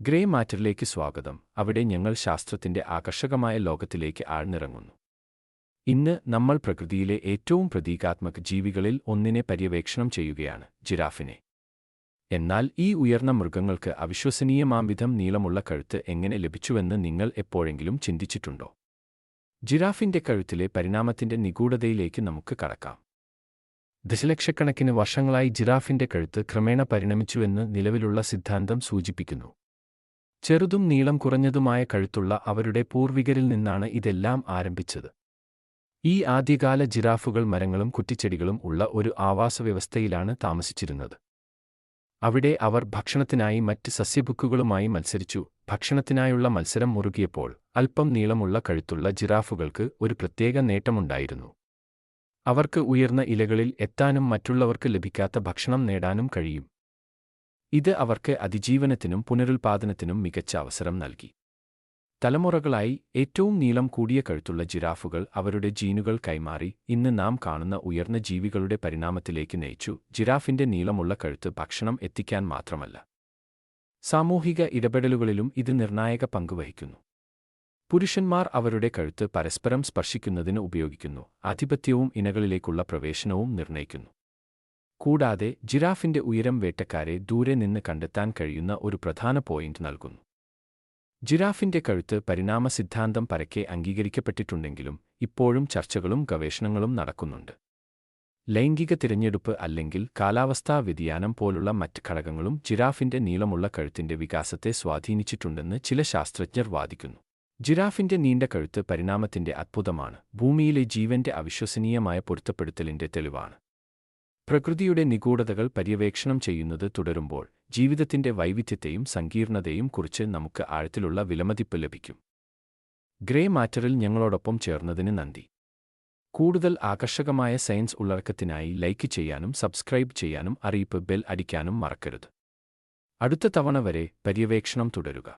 Grey മാറ്ററിലേക്ക് സ്വാഗതം. അവിടെ ഞങ്ങൾ ശാസ്ത്രത്തിന്റെ ആകർഷകമായ ലോകത്തിലേക്ക് ആഴ്ന്നിറങ്ങുന്നു. ഇന്ന് നമ്മൾ പ്രകൃതിയിലെ ഏറ്റവും പ്രതീകാത്മക ജീവികളിൽ ഒന്നിനെ പര്യവേക്ഷണം ചെയ്യുകയാണ് ജിറാഫിനെ. എന്നാൽ ഈ ഉയർന്ന മൃഗങ്ങൾക്ക് അവിശ്വസനീയമാംവിധം നീളമുള്ള കഴുത്ത് എങ്ങനെ ലഭിച്ചുവെന്ന് നിങ്ങൾ എപ്പോഴെങ്കിലും ചിന്തിച്ചിട്ടുണ്ടോ? ജിറാഫിന്റെ കഴുത്തിലെ പരിണാമത്തിന്റെ നിഗൂഢതയിലേക്ക് നമുക്ക് കടക്കാം. ദശലക്ഷക്കണക്കിന് വർഷങ്ങളായി ജിറാഫിന്റെ കഴുത്ത് ക്രമേണ പരിണമിച്ചുവെന്ന് നിലവിലുള്ള സിദ്ധാന്തം സൂചിപ്പിക്കുന്നു. ചെറുതും നീളം കുറഞ്ഞതുമായ കഴുത്തുള്ള അവരുടെ പൂർവികരിൽ നിന്നാണ് ഇതെല്ലാം ആരംഭിച്ചത്. ഈ ആദ്യകാല ജിറാഫുകൾ മരങ്ങളും കുറ്റിച്ചെടികളും ഉള്ള ഒരു ആവാസവ്യവസ്ഥയിലാണ് താമസിച്ചിരുന്നത്. അവിടെ അവർ ഭക്ഷണത്തിനായി മറ്റ് സസ്യബുക്കുകളുമായി മത്സരിച്ചു. ഭക്ഷണത്തിനായുള്ള മത്സരം മുറുകിയപ്പോൾ അല്പം നീളമുള്ള കഴുത്തുള്ള ജിറാഫുകൾക്ക് ഒരു പ്രത്യേക നേട്ടമുണ്ടായിരുന്നു. അവർക്ക് ഉയർന്ന ഇലകളിൽ എത്താനും മറ്റുള്ളവർക്ക് ലഭിക്കാത്ത ഭക്ഷണം നേടാനും കഴിയും. ഇത് അവർക്ക് അതിജീവനത്തിനും പുനരുൽപാദനത്തിനും മികച്ച അവസരം നൽകി. തലമുറകളായി ഏറ്റവും നീളം കൂടിയ കഴുത്തുള്ള ജിറാഫുകൾ അവരുടെ ജീനുകൾ കൈമാറി ഇന്ന് നാം കാണുന്ന ഉയർന്ന ജീവികളുടെ പരിണാമത്തിലേക്ക് നയിച്ചു. ജിറാഫിന്റെ നീളമുള്ള കഴുത്ത് ഭക്ഷണം എത്തിക്കാൻ മാത്രമല്ല സാമൂഹിക ഇടപെടലുകളിലും ഇത് നിർണായക പങ്കുവഹിക്കുന്നു പുരുഷന്മാർ അവരുടെ കഴുത്ത് പരസ്പരം സ്പർശിക്കുന്നതിന് ഉപയോഗിക്കുന്നു ആധിപത്യവും ഇനകളിലേക്കുള്ള പ്രവേശനവും നിർണയിക്കുന്നു. കൂടാതെ ജിറാഫിന്റെ ഉയരം വേട്ടക്കാരെ ദൂരെ നിന്ന് കണ്ടെത്താൻ കഴിയുന്ന ഒരു പ്രധാന പോയിന്റ് നൽകുന്നു. ജിറാഫിന്റെ കഴുത്ത് പരിണാമ സിദ്ധാന്തം പരക്കെ അംഗീകരിക്കപ്പെട്ടിട്ടുണ്ടെങ്കിലും ഇപ്പോഴും ചർച്ചകളും ഗവേഷണങ്ങളും നടക്കുന്നുണ്ട്. ലൈംഗിക തിരഞ്ഞെടുപ്പ് അല്ലെങ്കിൽ കാലാവസ്ഥാ വ്യതിയാനം പോലുള്ള മറ്റ് ഘടകങ്ങളും ജിറാഫിന്റെ നീളമുള്ള കഴുത്തിന്റെ വികാസത്തെ സ്വാധീനിച്ചിട്ടുണ്ടെന്ന് ചില ശാസ്ത്രജ്ഞർ വാദിക്കുന്നു. ജിറാഫിന്റെ നീണ്ട കഴുത്ത് പരിണാമത്തിന്റെ അത്ഭുതമാണ്. ഭൂമിയിലെ ജീവന്റെ അവിശ്വസനീയമായ പൊരുത്തപ്പെടുത്തലിന്റെ തെളിവാണ്. പ്രകൃതിയുടെ നിഗൂഢതകൾ പര്യവേക്ഷണം ചെയ്യുന്നത് തുടരുമ്പോൾ ജീവിതത്തിന്റെ വൈവിധ്യത്തെയും സങ്കീർണതയും കുറിച്ച് നമുക്ക് ആഴത്തിലുള്ള വിലമതിപ്പ് ലഭിക്കും. ഗ്രേ മാറ്ററിൽ ഞങ്ങളോടൊപ്പം ചേർന്നതിന് നന്ദി. കൂടുതൽ ആകർഷകമായ സയൻസ് ഉള്ളടക്കത്തിനായി ലൈക്ക് ചെയ്യാനും സബ്സ്ക്രൈബ് ചെയ്യാനും അറിയിപ്പ് ബെൽ അടിക്കാനും മറക്കരുത്. അടുത്ത തവണ വരെ പര്യവേക്ഷണം തുടരുക.